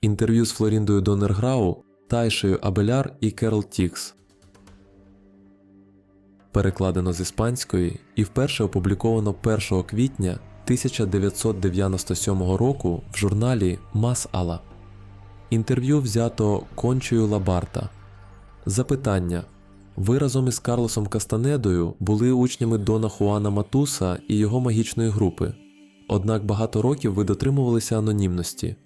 Інтерв'ю з Флоріндою Донерграу, Тайшею Абеляр і Керол Тікс. Перекладено з іспанської і вперше опубліковано 1 квітня 1997 року в журналі Мас Ала. Інтерв'ю взято Кончою Лабарта. Запитання. Ви разом із Карлосом Кастанедою були учнями Дона Хуана Матуса і його магічної групи. Однак багато років ви дотримувалися анонімності.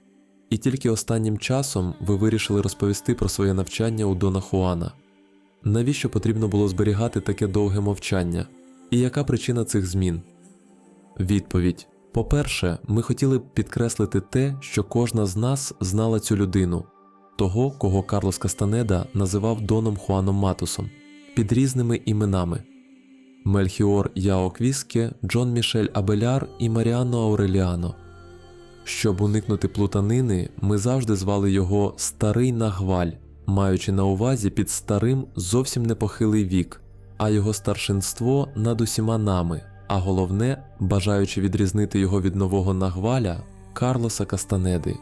І тільки останнім часом ви вирішили розповісти про своє навчання у Дона Хуана. Навіщо потрібно було зберігати таке довге мовчання? І яка причина цих змін? Відповідь: По-перше, ми хотіли б підкреслити те, що кожна з нас знала цю людину, того, кого Карлос Кастанеда називав Доном Хуаном Матусом, під різними іменами: Мельхіор Яо Квіске, Джон Мішель Абеляр і Маріано Ауреліано. Щоб уникнути плутанини, ми завжди звали його Старий Нагваль, маючи на увазі під старим зовсім непохилий вік, а його старшинство над усіма нами, а головне, бажаючи відрізнити його від нового Нагваля Карлоса Кастанеди.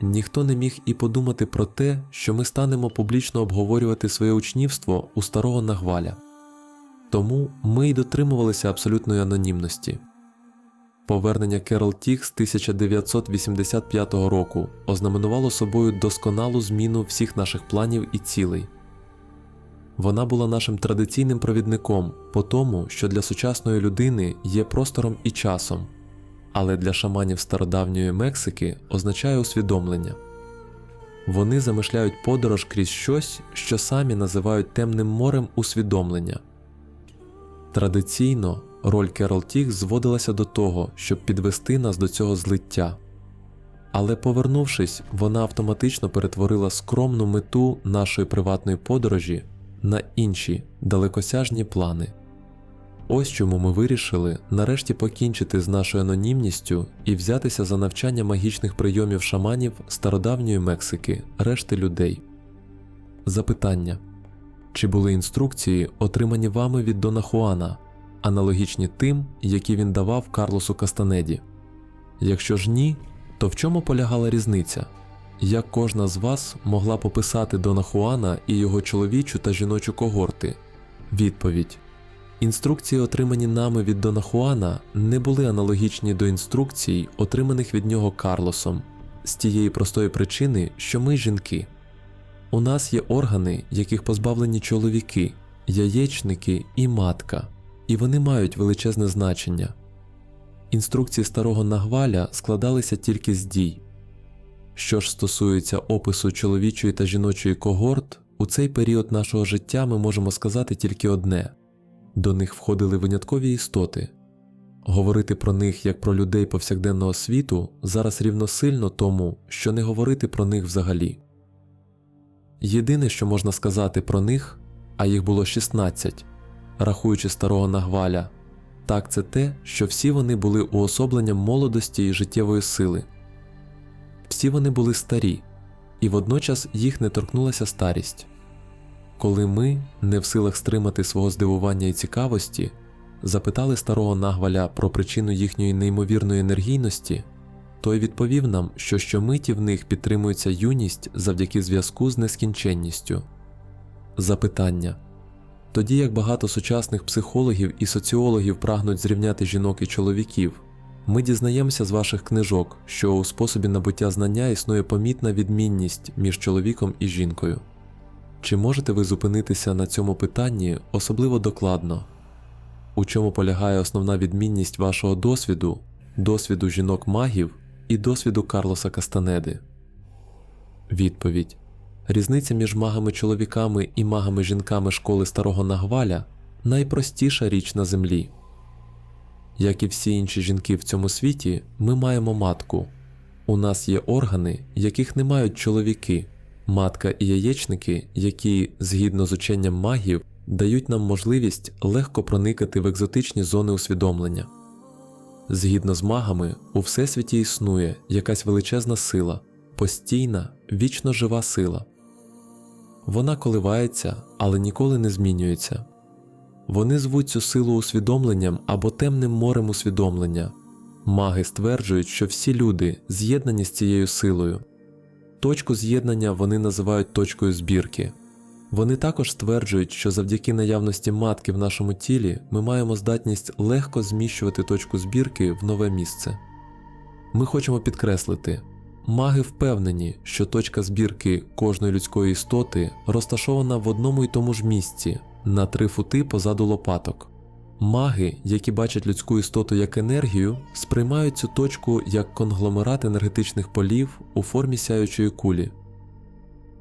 Ніхто не міг і подумати про те, що ми станемо публічно обговорювати своє учнівство у старого Нагваля. Тому ми й дотримувалися абсолютної анонімності. Повернення Керол Тікс 1985 року ознаменувало собою досконалу зміну всіх наших планів і цілей. Вона була нашим традиційним провідником по тому, що для сучасної людини є простором і часом, але для шаманів стародавньої Мексики означає усвідомлення. Вони замишляють подорож крізь щось, що самі називають темним морем усвідомлення. Традиційно роль Керол Тік зводилася до того, щоб підвести нас до цього злиття. Але повернувшись, вона автоматично перетворила скромну мету нашої приватної подорожі на інші далекосяжні плани. Ось чому ми вирішили нарешті покінчити з нашою анонімністю і взятися за навчання магічних прийомів шаманів стародавньої Мексики, решти людей. Запитання чи були інструкції, отримані вами від Дона Хуана, аналогічні тим, які він давав Карлосу Кастанеді? Якщо ж ні, то в чому полягала різниця? Як кожна з вас могла пописати Дона Хуана і його чоловічу та жіночу когорти? Відповідь Інструкції, отримані нами від Дона Хуана, не були аналогічні до інструкцій, отриманих від нього Карлосом, з тієї простої причини, що ми жінки. У нас є органи, яких позбавлені чоловіки, яєчники і матка, і вони мають величезне значення. Інструкції старого Нагваля складалися тільки з дій. Що ж стосується опису чоловічої та жіночої когорт, у цей період нашого життя ми можемо сказати тільки одне до них входили виняткові істоти. Говорити про них як про людей повсякденного світу зараз рівносильно тому, що не говорити про них взагалі. Єдине, що можна сказати про них, а їх було 16, рахуючи старого Нагваля, так це те, що всі вони були уособленням молодості і життєвої сили. Всі вони були старі, і водночас їх не торкнулася старість. Коли ми, не в силах стримати свого здивування і цікавості, запитали старого Нагваля про причину їхньої неймовірної енергійності, той відповів нам, що щомиті в них підтримується юність завдяки зв'язку з нескінченністю. Запитання тоді як багато сучасних психологів і соціологів прагнуть зрівняти жінок і чоловіків, ми дізнаємося з ваших книжок, що у способі набуття знання існує помітна відмінність між чоловіком і жінкою. Чи можете ви зупинитися на цьому питанні особливо докладно? У чому полягає основна відмінність вашого досвіду, досвіду жінок-магів і досвіду Карлоса Кастанеди? Відповідь Різниця між магами-чоловіками і магами-жінками школи старого Нагваля найпростіша річ на землі. Як і всі інші жінки в цьому світі, ми маємо матку. У нас є органи, яких не мають чоловіки, матка і яєчники, які, згідно з ученням магів, дають нам можливість легко проникати в екзотичні зони усвідомлення. Згідно з магами, у всесвіті існує якась величезна сила, постійна, вічно жива сила. Вона коливається, але ніколи не змінюється. Вони звуть цю силу усвідомленням або темним морем усвідомлення. Маги стверджують, що всі люди з'єднані з цією силою. точку з'єднання вони називають точкою збірки. Вони також стверджують, що завдяки наявності матки в нашому тілі ми маємо здатність легко зміщувати точку збірки в нове місце. Ми хочемо підкреслити, маги впевнені, що точка збірки кожної людської істоти розташована в одному й тому ж місці на три фути позаду лопаток. Маги, які бачать людську істоту як енергію, сприймають цю точку як конгломерат енергетичних полів у формі сяючої кулі.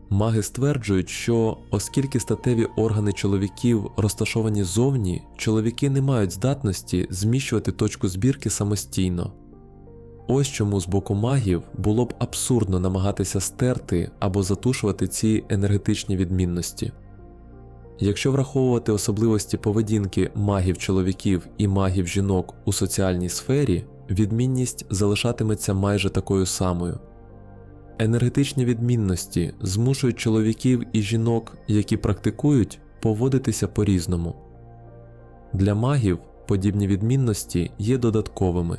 Маги стверджують, що оскільки статеві органи чоловіків розташовані зовні, чоловіки не мають здатності зміщувати точку збірки самостійно. Ось чому з боку магів було б абсурдно намагатися стерти або затушувати ці енергетичні відмінності. Якщо враховувати особливості поведінки магів чоловіків і магів жінок у соціальній сфері, відмінність залишатиметься майже такою самою. Енергетичні відмінності змушують чоловіків і жінок, які практикують, поводитися по-різному. Для магів подібні відмінності є додатковими.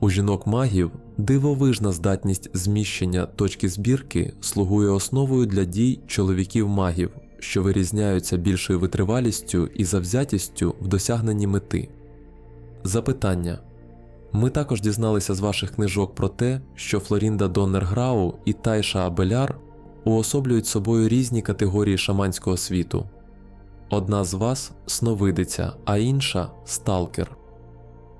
У жінок-магів дивовижна здатність зміщення точки збірки слугує основою для дій чоловіків-магів, що вирізняються більшою витривалістю і завзятістю в досягненні мети. Запитання ми також дізналися з ваших книжок про те, що Флорінда Доннерграу і Тайша Абеляр уособлюють собою різні категорії шаманського світу. Одна з вас сновидиця, а інша сталкер.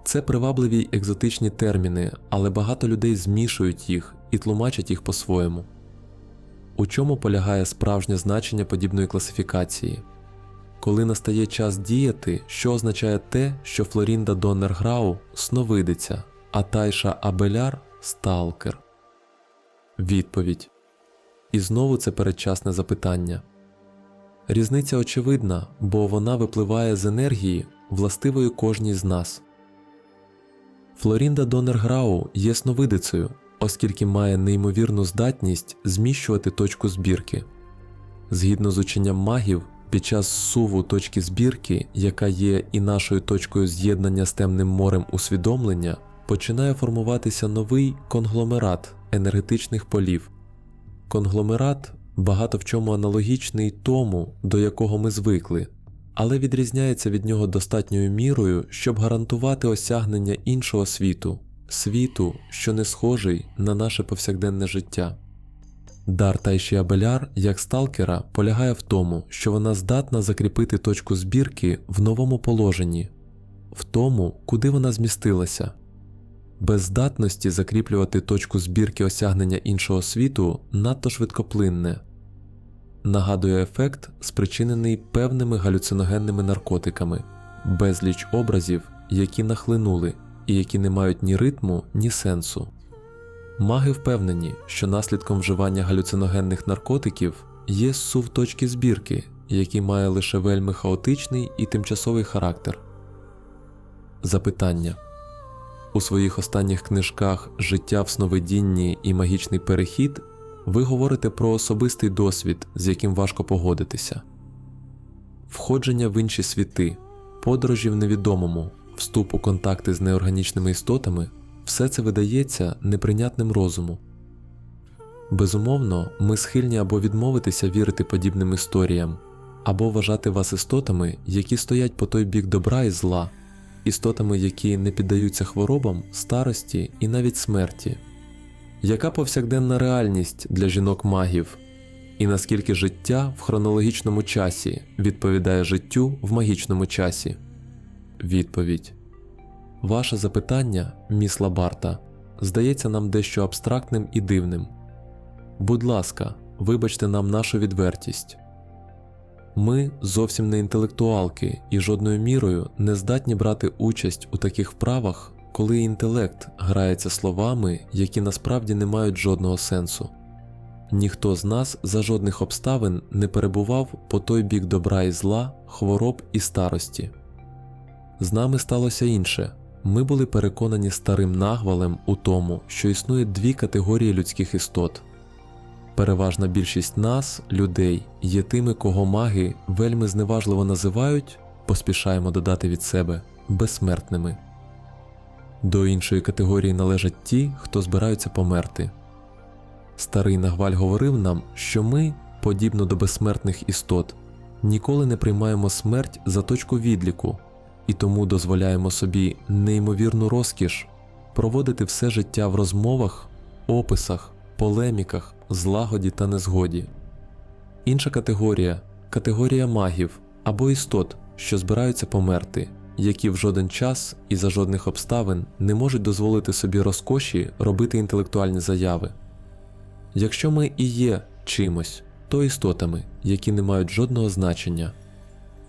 Це привабливі екзотичні терміни, але багато людей змішують їх і тлумачать їх по-своєму. У чому полягає справжнє значення подібної класифікації? Коли настає час діяти, що означає те, що Флорінда Доннерграу сновидиця, а Тайша Абеляр сталкер? Відповідь. І знову це передчасне запитання. Різниця очевидна, бо вона випливає з енергії, властивої кожній з нас. Флорінда Доннерграу є сновидицею, оскільки має неймовірну здатність зміщувати точку збірки. Згідно з ученням магів, під час суву точки збірки, яка є і нашою точкою з'єднання з темним морем усвідомлення, починає формуватися новий конгломерат енергетичних полів. Конгломерат багато в чому аналогічний тому, до якого ми звикли, але відрізняється від нього достатньою мірою, щоб гарантувати осягнення іншого світу, світу, що не схожий на наше повсякденне життя. Дар Тайші Абеляр, як сталкера, полягає в тому, що вона здатна закріпити точку збірки в новому положенні, в тому, куди вона змістилася. Без здатності закріплювати точку збірки осягнення іншого світу надто швидкоплинне, нагадує ефект, спричинений певними галюциногенними наркотиками, безліч образів, які нахлинули і які не мають ні ритму, ні сенсу. Маги впевнені, що наслідком вживання галюциногенних наркотиків є сув точки збірки, який має лише вельми хаотичний і тимчасовий характер. Запитання у своїх останніх книжках Життя в сновидінні і магічний перехід ви говорите про особистий досвід, з яким важко погодитися, входження в інші світи, подорожі в невідомому, вступ у контакти з неорганічними істотами все це видається неприйнятним розуму. Безумовно, ми схильні або відмовитися вірити подібним історіям, або вважати вас істотами, які стоять по той бік добра і зла, істотами, які не піддаються хворобам, старості і навіть смерті. Яка повсякденна реальність для жінок-магів, і наскільки життя в хронологічному часі відповідає життю в магічному часі? Відповідь Ваше запитання, міс Лабарта, здається нам дещо абстрактним і дивним. Будь ласка, вибачте нам нашу відвертість. Ми зовсім не інтелектуалки і жодною мірою не здатні брати участь у таких вправах, коли інтелект грається словами, які насправді не мають жодного сенсу. Ніхто з нас за жодних обставин не перебував по той бік добра і зла, хвороб і старості. З нами сталося інше. Ми були переконані старим нагвалем у тому, що існує дві категорії людських істот. Переважна більшість нас, людей, є тими, кого маги вельми зневажливо називають, поспішаємо додати від себе, безсмертними. До іншої категорії належать ті, хто збираються померти. Старий Нагваль говорив нам, що ми, подібно до безсмертних істот, ніколи не приймаємо смерть за точку відліку і тому дозволяємо собі неймовірну розкіш проводити все життя в розмовах, описах, полеміках, злагоді та незгоді. Інша категорія категорія магів або істот, що збираються померти, які в жоден час і за жодних обставин не можуть дозволити собі розкоші робити інтелектуальні заяви. Якщо ми і є чимось, то істотами, які не мають жодного значення.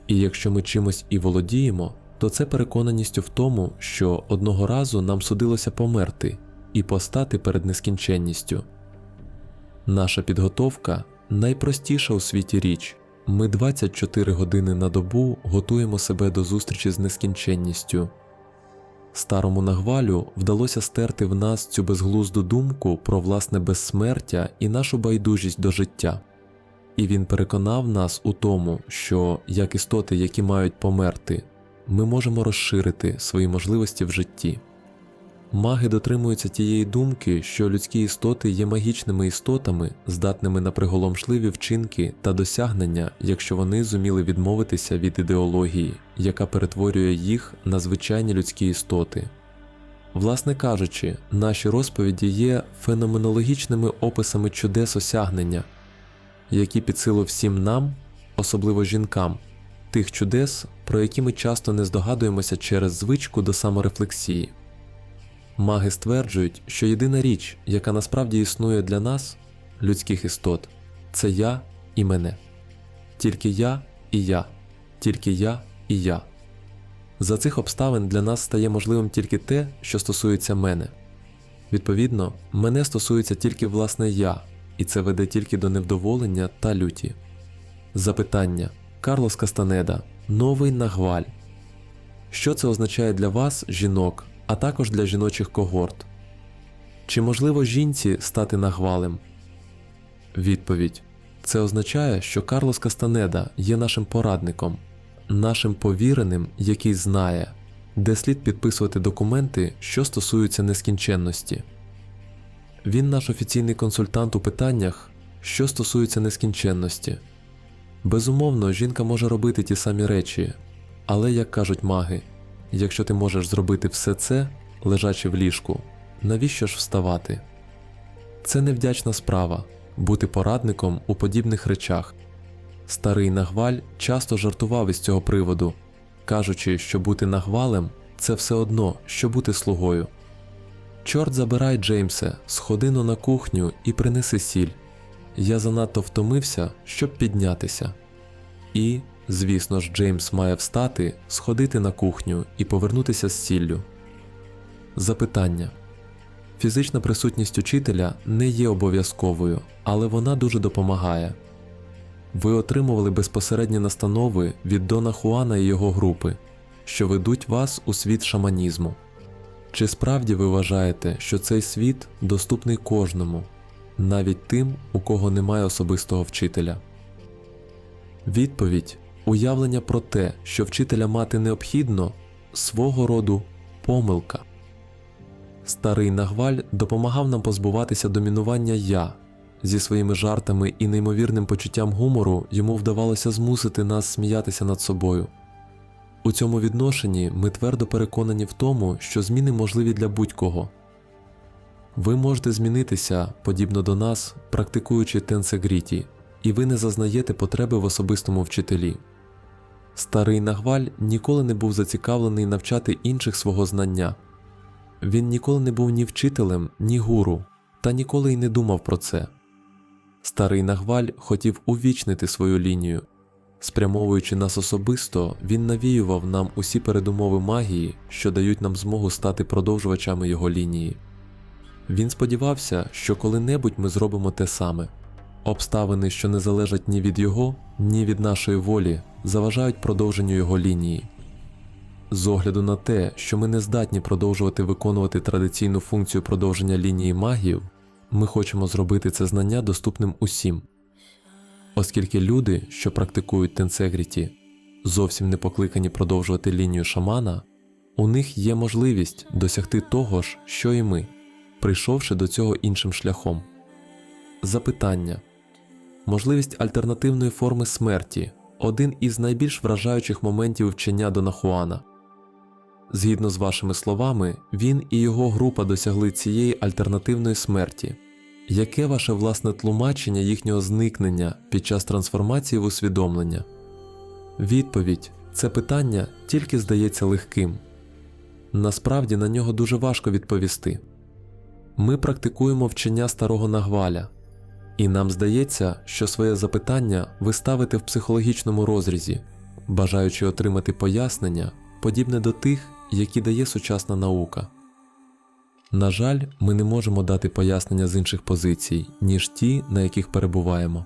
І якщо ми чимось і володіємо, то це переконаністю в тому, що одного разу нам судилося померти і постати перед нескінченністю. Наша підготовка найпростіша у світі річ. Ми 24 години на добу готуємо себе до зустрічі з нескінченністю. Старому нагвалю вдалося стерти в нас цю безглузду думку про власне безсмертя і нашу байдужість до життя. І він переконав нас у тому, що як істоти, які мають померти, ми можемо розширити свої можливості в житті. Маги дотримуються тієї думки, що людські істоти є магічними істотами, здатними на приголомшливі вчинки та досягнення, якщо вони зуміли відмовитися від ідеології, яка перетворює їх на звичайні людські істоти. Власне кажучи, наші розповіді є феноменологічними описами чудес осягнення, які під силу всім нам, особливо жінкам, тих чудес, про які ми часто не здогадуємося через звичку до саморефлексії. Маги стверджують, що єдина річ, яка насправді існує для нас, людських істот, це я і мене. Тільки я і я, тільки я і я. За цих обставин для нас стає можливим тільки те, що стосується мене. Відповідно, мене стосується тільки власне я, і це веде тільки до невдоволення та люті. Запитання Карлос Кастанеда, Новий Нагваль. Що це означає для вас, жінок, а також для жіночих когорт? Чи можливо жінці стати нагвалем? Відповідь Це означає, що Карлос Кастанеда є нашим порадником, нашим повіреним, який знає, де слід підписувати документи, що стосуються нескінченності. Він наш офіційний консультант у питаннях, що стосуються нескінченності. Безумовно, жінка може робити ті самі речі, але, як кажуть маги, якщо ти можеш зробити все це, лежачи в ліжку, навіщо ж вставати? Це невдячна справа бути порадником у подібних речах. Старий нагваль часто жартував із цього приводу, кажучи, що бути нагвалем це все одно, що бути слугою. Чорт забирай, Джеймсе, сходино на кухню і принеси сіль. Я занадто втомився, щоб піднятися. І, звісно ж, Джеймс має встати, сходити на кухню і повернутися з сіллю. Запитання Фізична присутність учителя не є обов'язковою, але вона дуже допомагає. Ви отримували безпосередні настанови від Дона Хуана і його групи, що ведуть вас у світ шаманізму. Чи справді ви вважаєте, що цей світ доступний кожному, навіть тим, у кого немає особистого вчителя? Відповідь уявлення про те, що вчителя мати необхідно, свого роду помилка. Старий Нагваль допомагав нам позбуватися домінування я. Зі своїми жартами і неймовірним почуттям гумору йому вдавалося змусити нас сміятися над собою. У цьому відношенні ми твердо переконані в тому, що зміни можливі для будь-кого. Ви можете змінитися, подібно до нас, практикуючи тенсегріті, і ви не зазнаєте потреби в особистому вчителі. Старий Нагваль ніколи не був зацікавлений навчати інших свого знання. Він ніколи не був ні вчителем, ні гуру, та ніколи й не думав про це. Старий Нагваль хотів увічнити свою лінію. Спрямовуючи нас особисто, він навіював нам усі передумови магії, що дають нам змогу стати продовжувачами його лінії. Він сподівався, що коли-небудь ми зробимо те саме. Обставини, що не залежать ні від його, ні від нашої волі, заважають продовженню його лінії. З огляду на те, що ми не здатні продовжувати виконувати традиційну функцію продовження лінії магів, ми хочемо зробити це знання доступним усім. Оскільки люди, що практикують тенсегріті, зовсім не покликані продовжувати лінію шамана, у них є можливість досягти того ж, що і ми, прийшовши до цього іншим шляхом. запитання. Можливість альтернативної форми смерті один із найбільш вражаючих моментів вчення Донахуана. Згідно з вашими словами, він і його група досягли цієї альтернативної смерті. Яке ваше власне тлумачення їхнього зникнення під час трансформації в усвідомлення? Відповідь це питання тільки здається легким. Насправді на нього дуже важко відповісти. Ми практикуємо вчення старого нагваля, і нам здається, що своє запитання ви ставите в психологічному розрізі, бажаючи отримати пояснення, подібне до тих, які дає сучасна наука. На жаль, ми не можемо дати пояснення з інших позицій, ніж ті, на яких перебуваємо.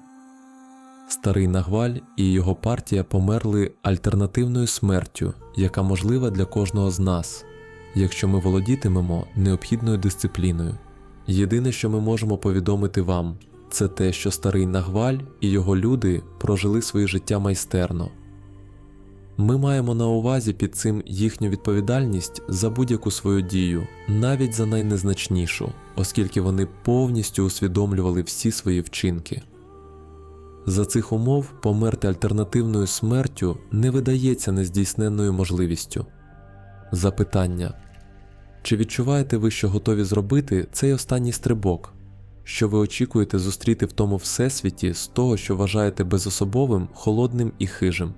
Старий Нагваль і його партія померли альтернативною смертю, яка можлива для кожного з нас, якщо ми володітимемо необхідною дисципліною. Єдине, що ми можемо повідомити вам, це те, що старий Нагваль і його люди прожили своє життя майстерно. Ми маємо на увазі під цим їхню відповідальність за будь-яку свою дію, навіть за найнезначнішу, оскільки вони повністю усвідомлювали всі свої вчинки. За цих умов померти альтернативною смертю не видається нездійсненною можливістю. Запитання чи відчуваєте ви, що готові зробити цей останній стрибок, що ви очікуєте зустріти в тому всесвіті з того, що вважаєте безособовим, холодним і хижим?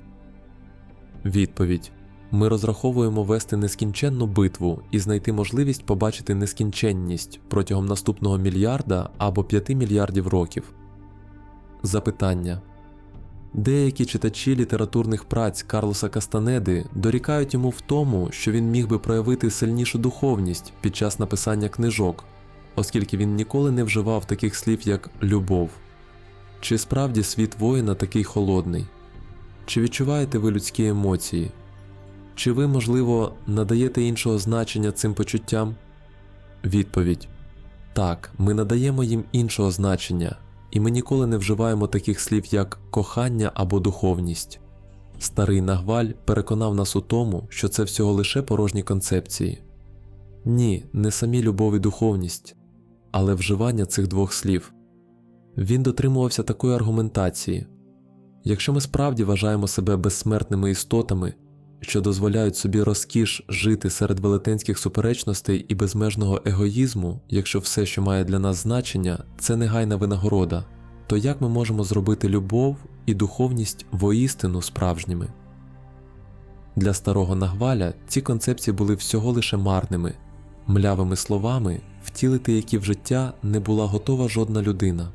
Відповідь ми розраховуємо вести нескінченну битву і знайти можливість побачити нескінченність протягом наступного мільярда або п'яти мільярдів років. Запитання Деякі читачі літературних праць Карлоса Кастанеди дорікають йому в тому, що він міг би проявити сильнішу духовність під час написання книжок, оскільки він ніколи не вживав таких слів, як любов. Чи справді світ воїна такий холодний? Чи відчуваєте ви людські емоції? Чи ви, можливо, надаєте іншого значення цим почуттям? Відповідь Так, ми надаємо їм іншого значення, і ми ніколи не вживаємо таких слів, як кохання або духовність. Старий Нагваль переконав нас у тому, що це всього лише порожні концепції. Ні, не самі любов і духовність, але вживання цих двох слів. Він дотримувався такої аргументації. Якщо ми справді вважаємо себе безсмертними істотами, що дозволяють собі розкіш жити серед велетенських суперечностей і безмежного егоїзму, якщо все, що має для нас значення, це негайна винагорода, то як ми можемо зробити любов і духовність воістину справжніми? Для старого Нагваля ці концепції були всього лише марними, млявими словами, втілити які в життя не була готова жодна людина.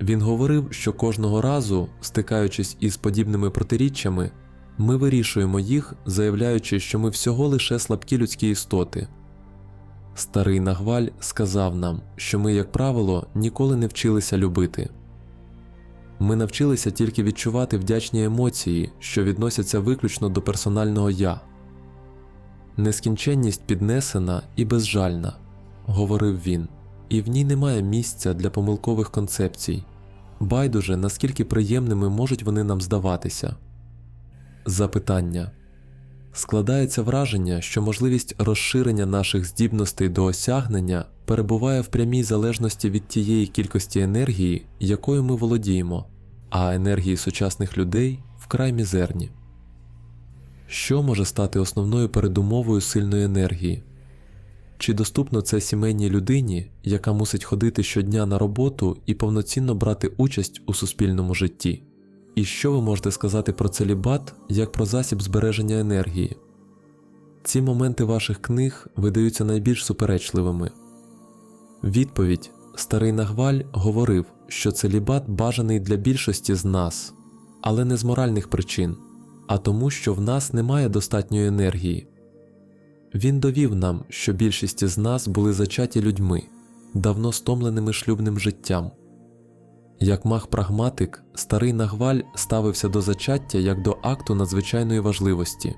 Він говорив, що кожного разу, стикаючись із подібними протиріччями, ми вирішуємо їх, заявляючи, що ми всього лише слабкі людські істоти. Старий Нагваль сказав нам, що ми, як правило, ніколи не вчилися любити. Ми навчилися тільки відчувати вдячні емоції, що відносяться виключно до персонального я. Нескінченність піднесена і безжальна, говорив він, і в ній немає місця для помилкових концепцій. Байдуже, наскільки приємними можуть вони нам здаватися. Запитання складається враження, що можливість розширення наших здібностей до осягнення перебуває в прямій залежності від тієї кількості енергії, якою ми володіємо, а енергії сучасних людей вкрай мізерні. Що може стати основною передумовою сильної енергії? Чи доступно це сімейній людині, яка мусить ходити щодня на роботу і повноцінно брати участь у суспільному житті? І що ви можете сказати про целібат як про засіб збереження енергії? Ці моменти ваших книг видаються найбільш суперечливими. Відповідь Старий Нагваль говорив, що целібат бажаний для більшості з нас, але не з моральних причин, а тому, що в нас немає достатньої енергії. Він довів нам, що більшість із нас були зачаті людьми, давно стомленими шлюбним життям. Як маг-прагматик, старий Нагваль ставився до зачаття як до акту надзвичайної важливості.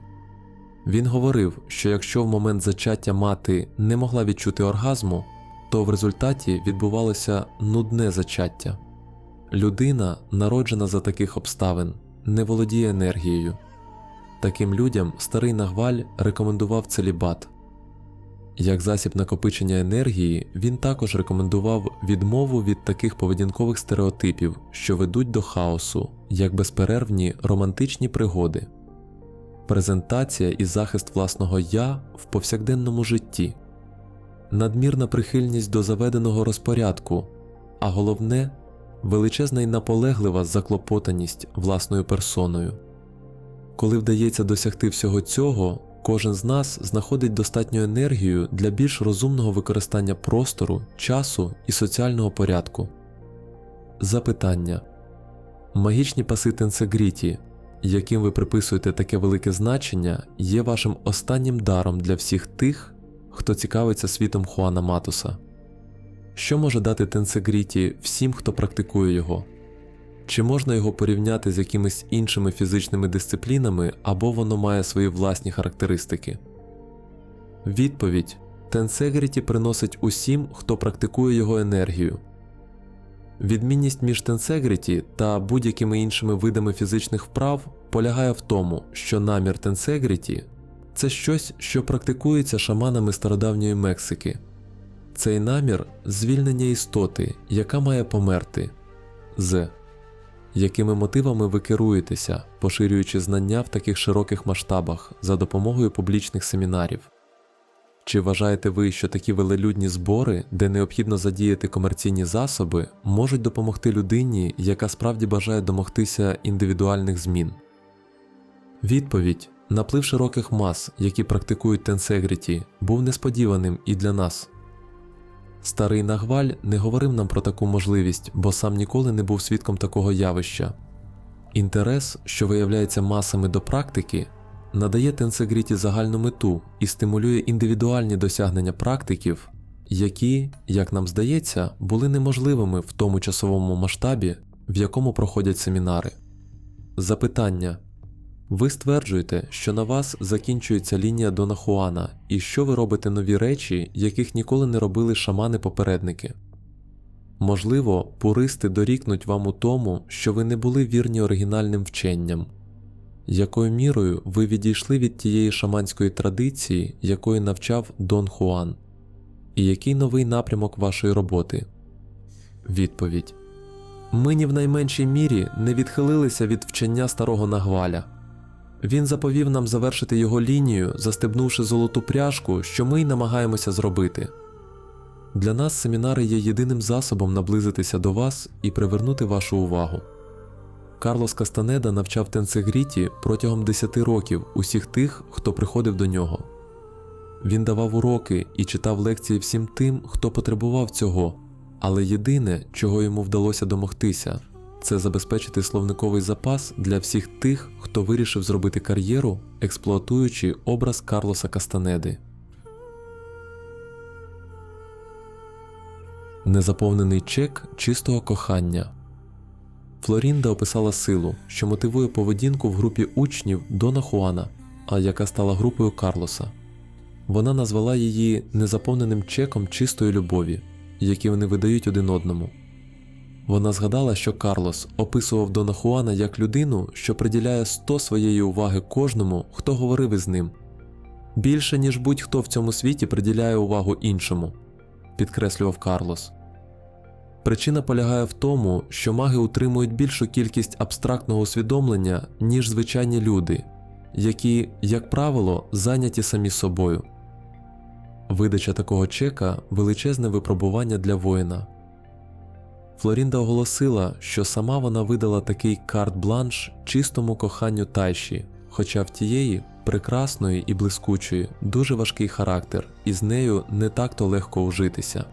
Він говорив, що якщо в момент зачаття мати не могла відчути оргазму, то в результаті відбувалося нудне зачаття. Людина, народжена за таких обставин, не володіє енергією. Таким людям старий Нагваль рекомендував целібат. Як засіб накопичення енергії, він також рекомендував відмову від таких поведінкових стереотипів, що ведуть до хаосу, як безперервні романтичні пригоди, презентація і захист власного я в повсякденному житті, надмірна прихильність до заведеного розпорядку, а головне величезна й наполеглива заклопотаність власною персоною. Коли вдається досягти всього цього, кожен з нас знаходить достатню енергію для більш розумного використання простору, часу і соціального порядку. Запитання Магічні паси Тенсегріті, яким ви приписуєте таке велике значення, є вашим останнім даром для всіх тих, хто цікавиться світом Хуана Матуса. Що може дати Тенсегріті всім, хто практикує його? Чи можна його порівняти з якимись іншими фізичними дисциплінами, або воно має свої власні характеристики? Відповідь Тенсегріті приносить усім, хто практикує його енергію. Відмінність між Тенсегріті та будь-якими іншими видами фізичних вправ полягає в тому, що намір Тенсегріті це щось, що практикується шаманами стародавньої Мексики. Цей намір звільнення істоти, яка має померти, з якими мотивами ви керуєтеся, поширюючи знання в таких широких масштабах за допомогою публічних семінарів? Чи вважаєте ви, що такі велелюдні збори, де необхідно задіяти комерційні засоби, можуть допомогти людині, яка справді бажає домогтися індивідуальних змін? Відповідь наплив широких мас, які практикують тенсегріті, був несподіваним і для нас. Старий Нагваль не говорив нам про таку можливість, бо сам ніколи не був свідком такого явища. Інтерес, що виявляється масами до практики, надає тенсегріті загальну мету і стимулює індивідуальні досягнення практиків, які, як нам здається, були неможливими в тому часовому масштабі, в якому проходять семінари. Запитання ви стверджуєте, що на вас закінчується лінія Дона Хуана, і що ви робите нові речі, яких ніколи не робили шамани-попередники. Можливо, пуристи дорікнуть вам у тому, що ви не були вірні оригінальним вченням, якою мірою ви відійшли від тієї шаманської традиції, якої навчав Дон Хуан, і який новий напрямок вашої роботи? Відповідь Ми ні в найменшій мірі не відхилилися від вчення старого Нагваля. Він заповів нам завершити його лінію, застебнувши золоту пряжку, що ми й намагаємося зробити. Для нас семінари є єдиним засобом наблизитися до вас і привернути вашу увагу. Карлос Кастанеда навчав Тенцегріті протягом 10 років усіх тих, хто приходив до нього. Він давав уроки і читав лекції всім тим, хто потребував цього, але єдине, чого йому вдалося домогтися, це забезпечити словниковий запас для всіх тих, хто вирішив зробити кар'єру, експлуатуючи образ Карлоса Кастанеди. Незаповнений чек чистого кохання. Флорінда описала силу, що мотивує поведінку в групі учнів Дона Хуана, а яка стала групою Карлоса. Вона назвала її незаповненим чеком чистої любові, який вони видають один одному. Вона згадала, що Карлос описував Дона Хуана як людину, що приділяє 100 своєї уваги кожному, хто говорив із ним. Більше, ніж будь-хто в цьому світі приділяє увагу іншому, підкреслював Карлос. Причина полягає в тому, що маги утримують більшу кількість абстрактного усвідомлення, ніж звичайні люди, які, як правило, зайняті самі собою. Видача такого чека величезне випробування для воїна. Флорінда оголосила, що сама вона видала такий карт-бланш чистому коханню Тайші, хоча в тієї прекрасної і блискучої, дуже важкий характер, і з нею не так то легко ужитися.